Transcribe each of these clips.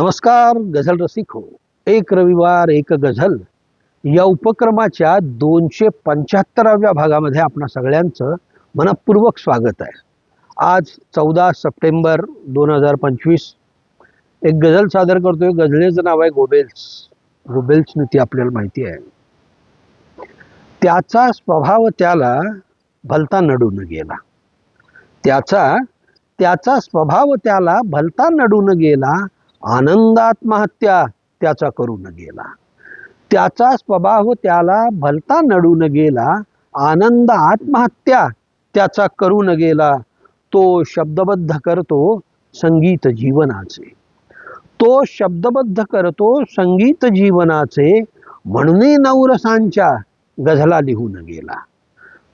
नमस्कार गझल रसिक हो. एक रविवार एक गझल. या उपक्रमाच्या दोनशे पंच्याहत्तराव्या भागामध्ये आपणा सगळ्यांचं मनपूर्वक स्वागत आहे. आज चौदा सप्टेंबर दोन हजार पंचवीस. एक गझल सादर करतोय. गझलेचं नाव आहे गोबेल्स. गोबेल्स नीती आपल्याला माहिती आहे. त्याचा स्वभाव त्याला भलता नडून गेला. त्याचा त्याचा स्वभाव त्याला भलता नडून गेला. आनंद आत्महत्या त्याचा करून गेला. त्याचा स्वभाव त्याला भलता नडून गेला आनंद आत्महत्या त्याचा करून गेला तो शब्दबद्ध करतो संगीत जीवनाचे. तो शब्दबद्ध करतो संगीत जीवनाचे म्हणणे नवरसांच्या गझला लिहून गेला.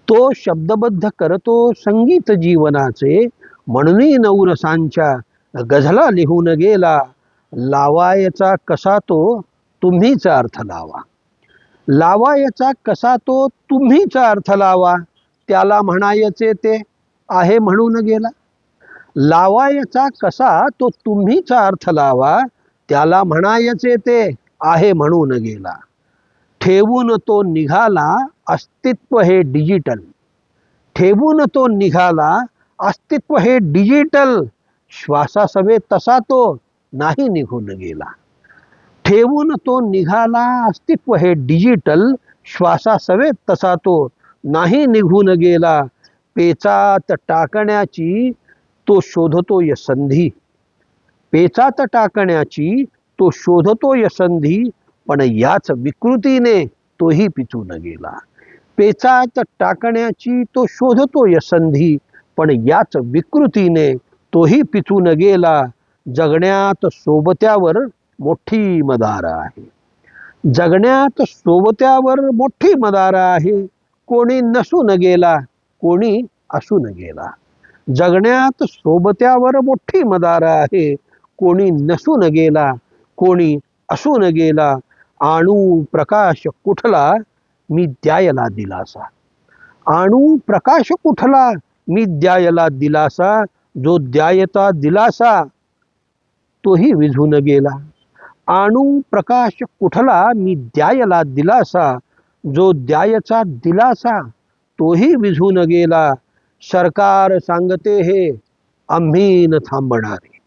तो शब्दबद्ध करतो संगीत जीवनाचे म्हणणे नवरसांच्या गझला लिहून गेला लावायचा कसा तो तुम्हीचा अर्थ लावा. लावायचा कसा तो तुम्हीचा अर्थ लावा त्याला म्हणायचे ते आहे म्हणून गेला. लावायचा कसा तो तुम्हीचा अर्थ लावा त्याला म्हणायचे ते आहे म्हणून गेला. ठेवून तो निघाला अस्तित्व हे डिजिटल. ठेवून तो निघाला अस्तित्व हे डिजिटल. श्वासासवे तसा तो नाही निघून गेला. ठेवून तो निघाला अस्तित्व हे डिजिटल श्वासासवेत तसा तो नाही निघून गेला. पेचात टाकण्याची तो शोधतोय संधी पेचात टाकण्याची तो शोधतोय संधी पण याच विकृतीने तोही पिचून गेला. पेचात टाकण्याची तो शोधतोय संधी पण याच विकृतीने तोही पिचून गेला. जगण्यात सोबत्यावर मोठी मदार आहे. जगण्यात सोबत्यावर मोठी मदार आहे. कोणी नसून गेला कोणी असून गेला. जगण्यात सोबत्यावर मोठी मदार आहे. कोणी नसून गेला कोणी असून गेला. आणू प्रकाश कुठला मी द्यायला दिलासा. आणू प्रकाश कुठला मी द्यायला दिलासा. जो द्यायचा दिलासा तोही विझून गेला. आणू प्रकाश कुठला मी द्यायला दिलासा? जो द्यायचा दिलासा तोही विझून गेला. सरकार सांगते हे आम्ही न थांबणारे.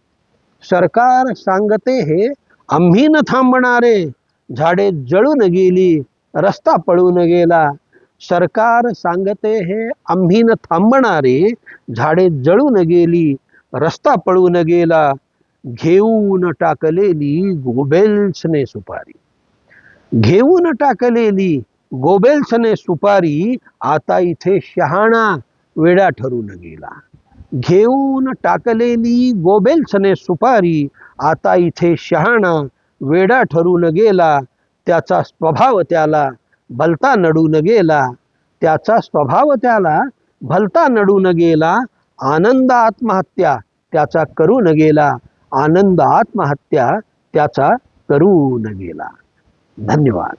सरकार सांगते हे आम्ही न थांबणारे. झाडे जळून गेली रस्ता पळून गेला. सरकार सांगते हे आम्ही न थांबणारे. झाडे जळून गेली रस्ता पळून गेला. घेऊन टाकलेली गोबेल्सने सुपारी. घेऊन टाकलेली गोबेल्सने सुपारी आता इथे शहाणा वेडा ठरून गेला घेऊन टाकलेली गोबेल्सने सुपारी आता इथे शहाणा वेडा ठरून गेला त्याचा स्वभाव त्याला भलता नडून गेला त्याचा स्वभाव त्याला भलता नडून गेला आनंद आत्महत्या त्याचा करून गेला आनंद आत्महत्या त्याचा करून गेला. धन्यवाद.